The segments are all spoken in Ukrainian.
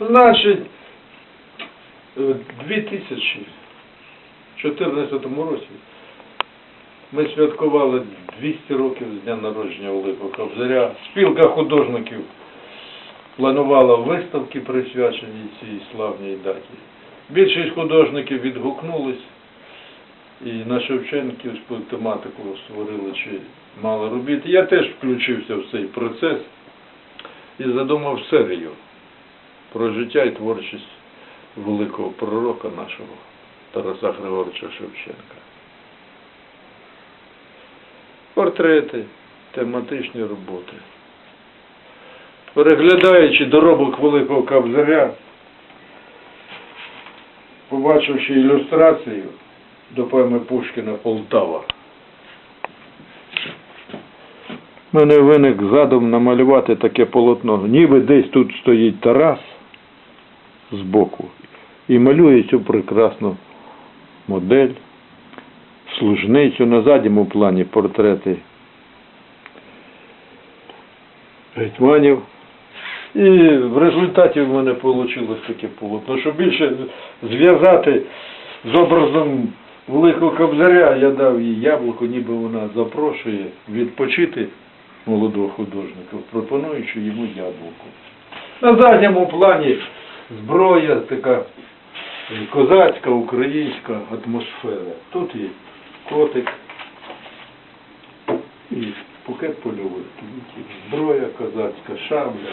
Значить, у 2014 році ми святкували 200 років з дня народження Великого Кобзаря. Спілка художників планувала виставки, присвячені цій славній даті. Більшість художників відгукнулись і на Шевченківську тематику створили чи мало робіт. Я теж включився в цей процес і задумав серію про життя і творчість великого пророка нашого Тараса Григоровича Шевченка. Портрети, тематичні роботи. Переглядаючи доробок Великого Кобзаря, побачивши ілюстрацію до поеми Пушкіна Полтава, мене виник задум намалювати таке полотно. Ніби десь тут стоїть Тарас збоку і малює цю прекрасну модель, служницю на задньому плані портрети гетьманів. І в результаті в мене вийшло таке полотно. Щоб більше зв'язати з образом Великого Кобзаря, я дав їй яблуко, ніби вона запрошує відпочити молодого художника, пропонуючи йому яблуко. На задньому плані зброя така козацька, українська атмосфера. Тут є котик і букет польових квітів, зброя козацька, шабля,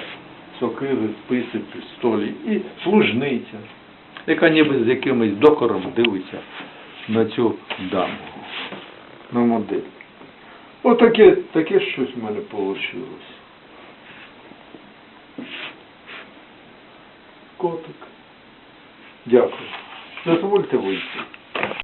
сокири, списи, пістолі і служниця, яка ніби з якимось докором дивиться на цю даму, на модель. Отаке таке щось в мене вийшло. Котик. Дякую. Дозвольте вийти.